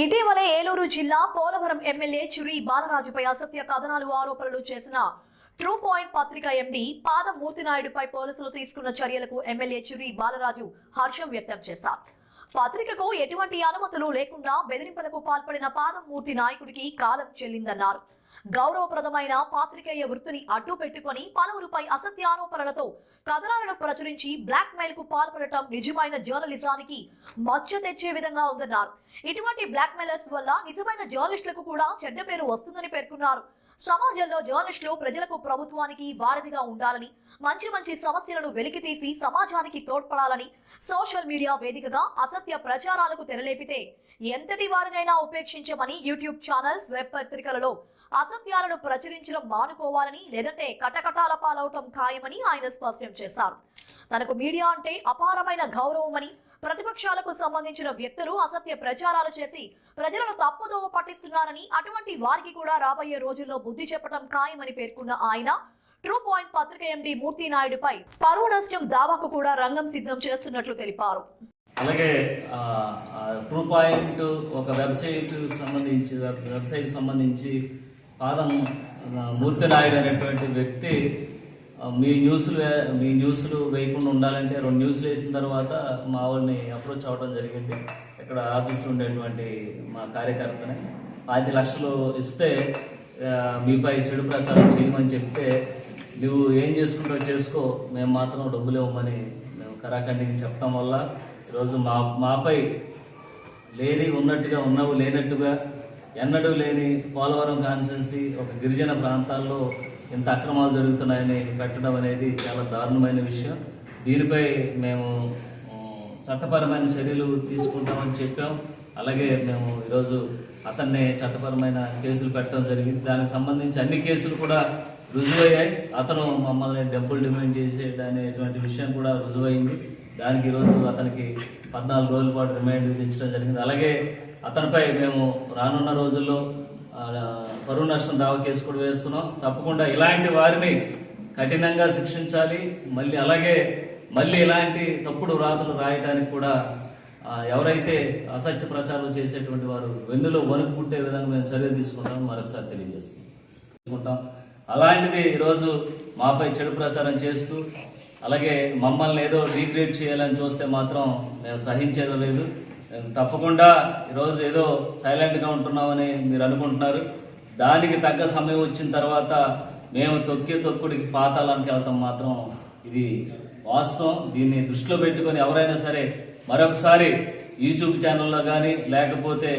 ఇటీవలే ఏలూరు జిల్లా పోలవరం ఎమ్మెల్యే చురి బాలరాజుపై అసత్య కథనాలు ఆరోపణలు చేసిన ట్రూ పాయింట్ పత్రిక ఎండి పాదమూర్తి నాయుడుపై పోలీసులు తీసుకున్న చర్యలకు ఎమ్మెల్యే చురి బాలరాజు హర్షం వ్యక్తం చేశారు. పత్రికకు ఎటువంటి అనుమతులు లేకుండా బెదిరింపులకు పాల్పడిన పాదమూర్తి నాయకుడికి కాలం చెల్లిందన్నారు. గౌరవప్రదమైన పాత్రికేయ వృత్తిని అడ్డు పెట్టుకొని పలువురుపై అసత్య ఆరోపణలతో కథనాలను ప్రచురించి బ్లాక్ మెయిల్కు పాల్పడటం నిజమైన జర్నలిజానికి మచ్చ తెచ్చే విధంగా ఉందన్నారు. ఇటువంటి బ్లాక్ మెయిలర్స్ వల్ల నిజమైన జర్నలిస్టులకు కూడా చెడ్డ పేరు వస్తుందని పేర్కొన్నారు. సమాజంలో జర్నలిస్టులు ప్రజలకు ప్రభుత్వానికి వారధిగా ఉండాలని మంచి మంచి సమస్యలను వెలికితీసి సమాజానికి తోడ్పడాలని సోషల్ మీడియా వేదికగా అసత్య ప్రచారాలకు తెరలేపితే ఎంతటి వారినైనా ఉపేక్షించమని యూట్యూబ్ ఛానల్స్ వెబ్ పత్రికలలో అసత్యాలను ప్రచురించడం మానుకోవాలని లేదంటే కటకటాల పాలవటం ఖాయమని ఆయన స్పష్టం చేశారు. తనకు మీడియా అంటే అపారమైన గౌరవమని ప్రతిపక్షాలకు సంబంధించిన వ్యక్తులు అసత్య ప్రచారాలు చేసి ప్రజలను తప్పుదోవ పట్టిస్తున్నారని అటువంటి వారికి కూడా రాబోయే రోజుల్లో బుద్ధి చెప్పడం ఖాయమని పేర్కొన్న ఆయన ట్రూ పాయింట్ పత్రిక ఎండి మూర్తి నాయుడుపై పరువు నష్టం దావాకు కూడా రంగం సిద్ధం చేస్తున్నట్లు తెలిపారు. అలాగే ట్రూ పాయింట్ ఒక వెబ్సైట్ సంబంధించి వెబ్ వెబ్సైట్ సంబంధించి పాదం మూర్తి నాయుడు అనేటువంటి వ్యక్తి మీ న్యూస్లు మీ న్యూస్లు వేయకుండా ఉండాలంటే రెండు న్యూస్లు వేసిన తర్వాత మా వాళ్ళని అప్రోచ్ అవ్వడం జరిగింది. ఇక్కడ ఆఫీస్లో ఉండేటువంటి మా కార్యకర్తని. పాతి లక్షలు ఇస్తే మీపై చెడు ప్రచారం చేయమని చెప్తే నువ్వు ఏం చేసుకుంటావు చేసుకో మేము మాత్రం డబ్బులు ఇవ్వమని మేము కరాఖండికి చెప్పడం వల్ల ఈరోజు మా మాపై లేని ఉన్నట్టుగా ఉన్నావు లేనట్టుగా ఎన్నడూ లేని పోలవరం కాన్స్టెన్సీ ఒక గిరిజన ప్రాంతాల్లో ఇంత అక్రమాలు జరుగుతున్నాయని పెట్టడం అనేది చాలా దారుణమైన విషయం. దీనిపై మేము చట్టపరమైన చర్యలు తీసుకుంటామని చెప్పాం. అలాగే మేము ఈరోజు అతన్ని చట్టపరమైన కేసులు పెట్టడం జరిగింది. దానికి సంబంధించి అన్ని కేసులు కూడా రుజువయ్యాయి. అతను మమ్మల్ని డబ్బులు డిమాండ్ చేసేట అనేటువంటి విషయం కూడా రుజువైంది. దానికి ఈరోజు అతనికి పద్నాలుగు రోజుల పాటు రిమైండ్ విధించడం జరిగింది. అలాగే అతనిపై మేము రానున్న రోజుల్లో పరువు నష్టం దావా కేసు కూడా వేస్తున్నాం. తప్పకుండా ఇలాంటి వారిని కఠినంగా శిక్షించాలి. మళ్ళీ అలాగే మళ్ళీ ఇలాంటి తప్పుడు వ్రాతలు రాయడానికి కూడా ఎవరైతే అసత్య ప్రచారం చేసేటువంటి వారు వెన్నులో వణుకు పుట్టే విధంగా మేము చర్యలు తీసుకుంటాం మరొకసారి తెలియజేస్తాం అలాంటిది ఈరోజు మాపై చెడు ప్రచారం చేస్తూ అలాగే మమ్మల్ని ఏదో డీగ్రేడ్ చేయాలని చూస్తే మాత్రం మేము సహించేదో లేదు. తప్పకుండా ఈరోజు ఏదో సైలెంట్గా ఉంటున్నామని మీరు అనుకుంటున్నారు. దానికి తగ్గ సమయం వచ్చిన తర్వాత మేము తొక్కే తొక్కుడికి పాతాళానికి వెళ్తాం మాత్రం ఇది వాస్తవం. దీన్ని దృష్టిలో పెట్టుకొని ఎవరైనా సరే మరొకసారి యూట్యూబ్ ఛానల్లో కానీ లేకపోతే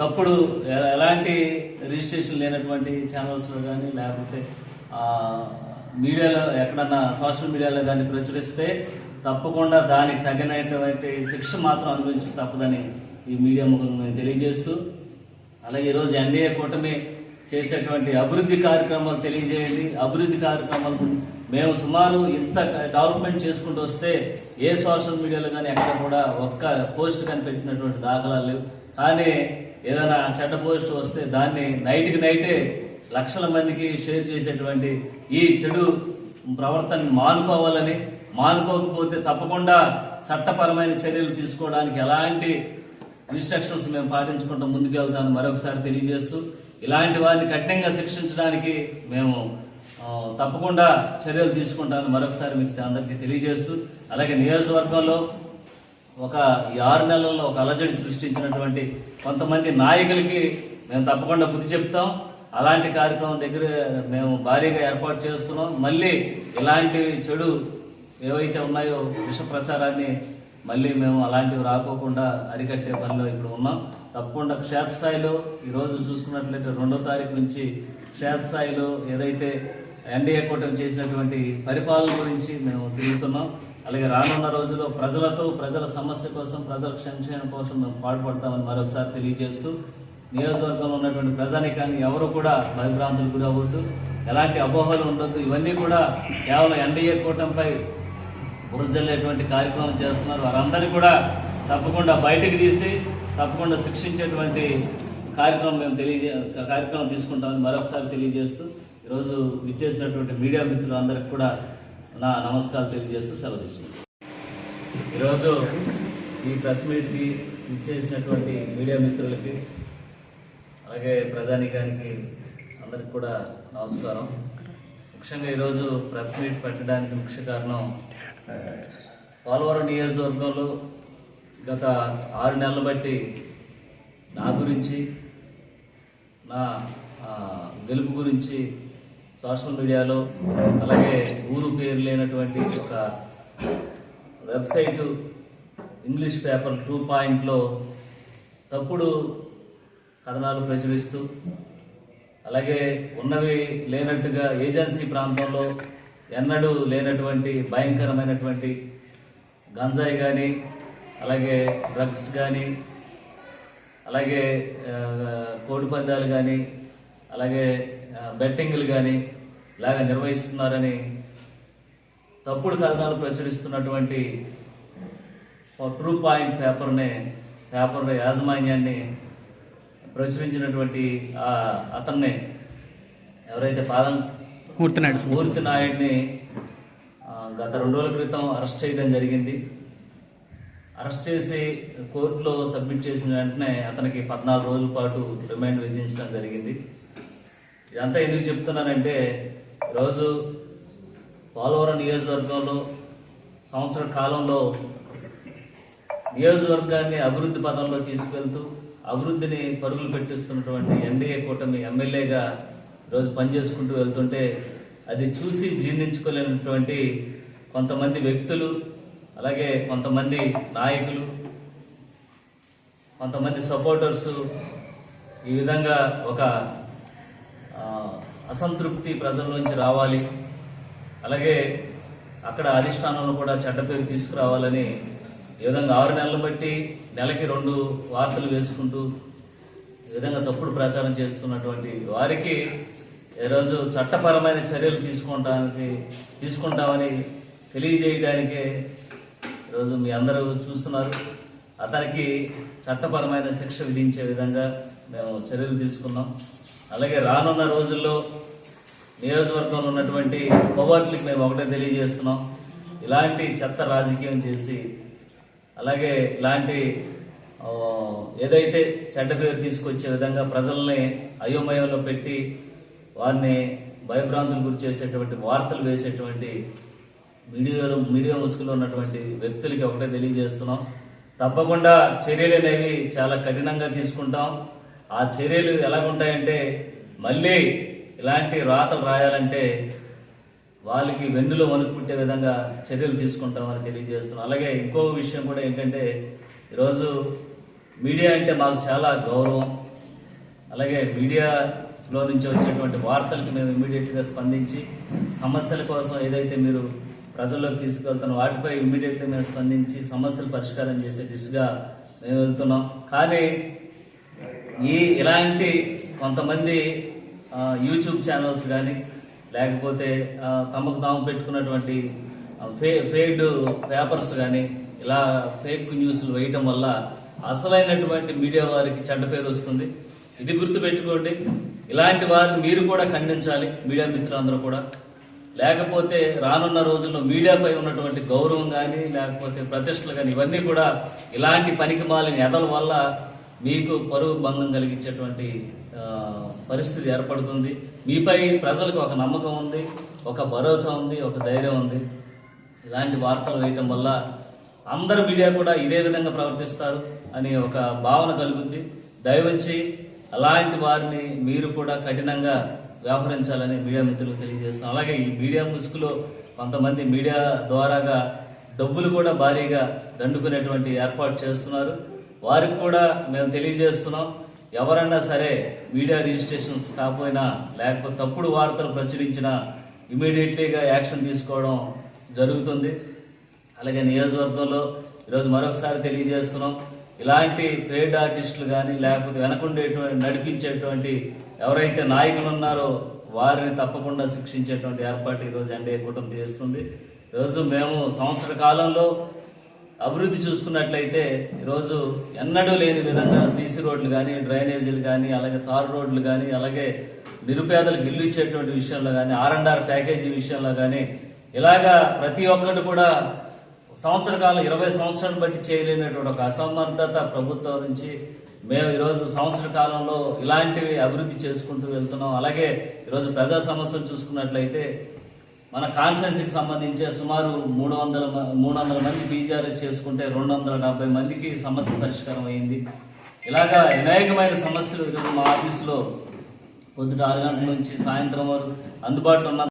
తప్పుడు ఎలాంటి రిజిస్ట్రేషన్ లేనటువంటి ఛానల్స్లో కానీ లేకపోతే మీడియాలో ఎక్కడన్నా సోషల్ మీడియాలో కానీ ప్రచురిస్తే తప్పకుండా దానికి తగినటువంటి శిక్ష మాత్రం అనుభవించక తప్పదని ఈ మీడియా ముఖంగా మేము తెలియజేస్తూ అలాగే ఈరోజు ఎన్డీఏ కూటమి చేసేటువంటి అభివృద్ధి కార్యక్రమాలు తెలియజేయండి. అభివృద్ధి కార్యక్రమాలు మేము సుమారు ఇంత డెవలప్మెంట్ చేసుకుంటూ వస్తే ఏ సోషల్ మీడియాలో కానీ ఎక్కడ కూడా ఒక్క పోస్ట్ కానీ పెట్టినటువంటి దాఖలాలు లేవు. కానీ ఏదైనా చెడ్డ పోస్ట్ వస్తే దాన్ని నైట్కి నైటే లక్షల మందికి షేర్ చేసేటువంటి ఈ చెడు ప్రవర్తన మానుకోవాలని మానుకోకపోతే తప్పకుండా చట్టపరమైన చర్యలు తీసుకోవడానికి ఎలాంటి ఇన్స్ట్రక్షన్స్ మేము పాటించుకుంటూ ముందుకు మరొకసారి తెలియజేస్తూ ఇలాంటి వారిని కఠినంగా శిక్షించడానికి మేము తప్పకుండా చర్యలు తీసుకుంటాను మరొకసారి మీకు అందరికీ తెలియజేస్తూ అలాగే నియోజకవర్గంలో ఒక ఈ ఆరు నెలల్లో ఒక అలజడి సృష్టించినటువంటి కొంతమంది నాయకులకి మేము తప్పకుండా బుద్ధి చెప్తాం. అలాంటి కార్యక్రమం దగ్గర మేము భారీగా ఏర్పాటు చేస్తున్నాం. మళ్ళీ ఇలాంటి చెడు ఏవైతే ఉన్నాయో విష ప్రచారాన్ని మళ్ళీ మేము అలాంటివి రాకోకుండా అరికట్టే పనిలో ఇప్పుడు ఉన్నాం. తప్పకుండా క్షేత్రస్థాయిలో ఈరోజు చూసుకున్నట్లయితే రెండో తారీఖు నుంచి క్షేత్రస్థాయిలో ఏదైతే ఎన్డీఏ కూటమి చేసినటువంటి పరిపాలన గురించి మేము తిరుగుతున్నాం. అలాగే రానున్న రోజుల్లో ప్రజలతో ప్రజల సమస్య కోసం ప్రజల సంక్షేమం కోసం మేము పాటుపడతామని మరొకసారి తెలియజేస్తూ నియోజకవర్గంలో ఉన్నటువంటి ప్రజానికాన్ని ఎవరు కూడా భయభ్రాంతులు గురి ఎలాంటి అపోహలు ఉండొద్దు. ఇవన్నీ కూడా కేవలం ఎన్డీఏ కూటమిపై బురజల్లేటువంటి కార్యక్రమం చేస్తున్నారు. వారందరినీ కూడా తప్పకుండా బయటికి తీసి తప్పకుండా శిక్షించేటువంటి కార్యక్రమం మేము తెలియజే కార్యక్రమం తీసుకుంటామని మరొకసారి తెలియజేస్తూ ఈరోజు విచ్చేసినటువంటి మీడియా మిత్రులందరికీ కూడా నా నమస్కారాలు తెలియజేస్తూ సెలవు తీసుకుంటాం ఈరోజు ఈ ప్రెస్ మీట్కి విచ్చేసినటువంటి మీడియా మిత్రులకి అలాగే ప్రజానీకానికి అందరికి కూడా నమస్కారం. ముఖ్యంగా ఈరోజు ప్రెస్ మీట్ పెట్టడానికి ముఖ్య కారణం పోలవరం నియోజకవర్గంలో గత ఆరు నెలలు బట్టి నా గురించి నా గెలుపు గురించి సోషల్ మీడియాలో అలాగే ఊరు పేరు లేనటువంటి ఒక వెబ్సైటు ఇంగ్లీష్ పేపర్ టూ పాయింట్లో తప్పుడు కథనాలు ప్రచురిస్తూ అలాగే ఉన్నవి లేనట్టుగా ఏజెన్సీ ప్రాంతంలో ఎన్నడూ లేనటువంటి భయంకరమైనటువంటి గంజాయి కానీ అలాగే డ్రగ్స్ కానీ అలాగే కోడి పందాలు కానీ అలాగే బెట్టింగ్లు కానీ ఇలాగ నిర్వహిస్తున్నారని తప్పుడు కథనాలు ప్రచురిస్తున్నటువంటి ట్రూ పాయింట్ పేపర్ని పేపర్ యాజమాన్యాన్ని ప్రచురించినటువంటి అతన్ని ఎవరైతే పాదం మూర్తి నాయుడు మూర్తి నాయుడిని ఆ, గత రెండు రోజుల క్రితం అరెస్ట్ చేయడం జరిగింది. అరెస్ట్ చేసి కోర్టులో సబ్మిట్ చేసిన వెంటనే అతనికి పద్నాలుగు రోజుల పాటు రిమాండ్ విధించడం జరిగింది. ఇదంతా ఎందుకు చెప్తున్నానంటే ఈరోజు పోలవరం నియోజకవర్గంలో సంవత్సర కాలంలో నియోజకవర్గాన్ని అభివృద్ధి పదంలో తీసుకెళ్తూ అభివృద్ధిని పరుగులు పెట్టిస్తున్నటువంటి ఎన్డీఏ కూటమి ఎమ్మెల్యేగా రోజు పనిచేసుకుంటూ వెళ్తుంటే అది చూసి జీర్ణించుకోలేనటువంటి కొంతమంది వ్యక్తులు అలాగే కొంతమంది నాయకులు కొంతమంది సపోర్టర్స్ ఈ విధంగా ఒక అసంతృప్తి ప్రజల్లోంచి రావాలి. అలాగే అక్కడ అధిష్టానంలో కూడా చెడ్డ పేరు తీసుకురావాలని ఈ విధంగా ఆరు నెలలు బట్టి నెలకి రెండు వార్తలు వేసుకుంటూ ఈ విధంగా తప్పుడు ప్రచారం చేస్తున్నటువంటి వారికి ఈరోజు చట్టపరమైన చర్యలు తీసుకుంటానికి తీసుకుంటామని తెలియజేయడానికే ఈరోజు మీ అందరూ చూస్తున్నారు. అతనికి చట్టపరమైన శిక్ష విధించే విధంగా మేము చర్యలు తీసుకున్నాం. అలాగే రానున్న రోజుల్లో నియోజకవర్గంలో ఉన్నటువంటి కోవర్ట్లకు మేము ఒకటే తెలియజేస్తున్నాం. ఇలాంటి చెత్త రాజకీయం చేసి అలాగే ఇలాంటి ఏదైతే చెడ్డ పేరు తీసుకొచ్చే విధంగా ప్రజల్ని అయోమయంలో పెట్టి వారిని భయభ్రాంతులు గురి చేసేటువంటి వార్తలు వేసేటువంటి మీడియాలో మీడియా ముసుగులో ఉన్నటువంటి వ్యక్తులకి ఒకటే తెలియజేస్తున్నాం. తప్పకుండా చర్యలు అనేవి చాలా కఠినంగా తీసుకుంటాం. ఆ చర్యలు ఎలాగుంటాయంటే మళ్ళీ ఇలాంటి రాతలు రాయాలంటే వాళ్ళకి వెన్నులో వణుకుంటే విధంగా చర్యలు తీసుకుంటామని తెలియజేస్తున్నాం. అలాగే ఇంకో విషయం కూడా ఏంటంటే ఈరోజు మీడియా అంటే మాకు చాలా గౌరవం. అలాగే మీడియాలో నుంచి వచ్చేటువంటి వార్తలకు మేము ఇమీడియట్గా స్పందించి సమస్యల కోసం ఏదైతే మీరు ప్రజల్లోకి తీసుకెళ్తున్న వాటిపై ఇమీడియట్గా మేము స్పందించి సమస్యలు పరిష్కారం చేసే దిశగా మేము వెళ్తున్నాం. కానీ ఈ ఇలాంటి కొంతమంది యూట్యూబ్ ఛానల్స్ కానీ లేకపోతే తమకు తాము పెట్టుకున్నటువంటి ఫే ఫేడ్ పేపర్స్ కానీ ఇలా ఫేక్ న్యూస్లు వేయటం వల్ల అసలైనటువంటి మీడియా వారికి చెడ్డ పేరు వస్తుంది. ఇది గుర్తుపెట్టుకోండి. ఇలాంటి వారిని మీరు కూడా ఖండించాలి మీడియా మిత్రులందరూ కూడా. లేకపోతే రానున్న రోజుల్లో మీడియాపై ఉన్నటువంటి గౌరవం కానీ లేకపోతే ప్రతిష్టలు కానీ ఇవన్నీ కూడా ఇలాంటి పనికి మాలిన ఎదల వల్ల మీకు పరువు భంగం కలిగించేటువంటి పరిస్థితి ఏర్పడుతుంది. మీపై ప్రజలకు ఒక నమ్మకం ఉంది ఒక భరోసా ఉంది ఒక ధైర్యం ఉంది. ఇలాంటి వార్తలు వేయటం వల్ల అందరు మీడియా కూడా ఇదే విధంగా ప్రవర్తిస్తారు అని ఒక భావన కలుగుద్ది. దయవంచి అలాంటి వారిని మీరు కూడా కఠినంగా వ్యవహరించాలని మీడియా మిత్రులకు తెలియజేస్తాం అలాగే ఈ మీడియా ముసుగులో కొంతమంది మీడియా ద్వారాగా డబ్బులు కూడా భారీగా దండుకునేటువంటి ఏర్పాటు చేస్తున్నారు. వారికి కూడా మేము తెలియజేస్తున్నాం. ఎవరన్నా సరే మీడియా రిజిస్ట్రేషన్స్ కాకపోయినా లేకపోతే తప్పుడు వార్తలు ప్రచురించినా ఇమీడియట్లీగా యాక్షన్ తీసుకోవడం జరుగుతుంది. అలాగే నియోజకవర్గంలో ఈరోజు మరొకసారి తెలియజేస్తున్నాం. ఇలాంటి పేడ్ ఆర్టిస్టులు కానీ లేకపోతే వెనకుండేటువంటి నడిపించేటువంటి ఎవరైతే నాయకులు ఉన్నారో వారిని తప్పకుండా శిక్షించేటువంటి ఏర్పాటు ఈరోజు ఎన్డీఏ కూటమి చేస్తుంది. ఈరోజు మేము సంవత్సర కాలంలో అభివృద్ధి చూసుకున్నట్లయితే ఈరోజు ఎన్నడూ లేని విధంగా సీసీ రోడ్లు కానీ డ్రైనేజీలు కానీ అలాగే తారు రోడ్లు కానీ అలాగే నిరుపేదలకు ఇల్లు ఇచ్చేటువంటి విషయంలో కానీ ఆర్ అండ్ ఆర్ ప్యాకేజీ విషయంలో కానీ ఇలాగా ప్రతి ఒక్కటి కూడా సంవత్సర కాలం ఇరవై సంవత్సరాలు బట్టి చేయలేనటువంటి ఒక అసమర్థత ప్రభుత్వం నుంచి మేము ఈరోజు సంవత్సర కాలంలో ఇలాంటివి అభివృద్ధి చేసుకుంటూ వెళ్తున్నాం. అలాగే ఈరోజు ప్రజా సమస్యలు చూసుకున్నట్లయితే మన కాన్స్టెన్సీకి సంబంధించి సుమారు మూడు వందల మూడు వందల మంది బీజీఆర్ఎస్ చేసుకుంటే రెండు వందల డెబ్బై మందికి సమస్య పరిష్కారం అయింది ఇలాగా అనేకమైన సమస్యలు ఈరోజు మా ఆఫీసులో పొద్దుట ఆరు గంటల నుంచి సాయంత్రం వరకు అందుబాటులో ఉన్న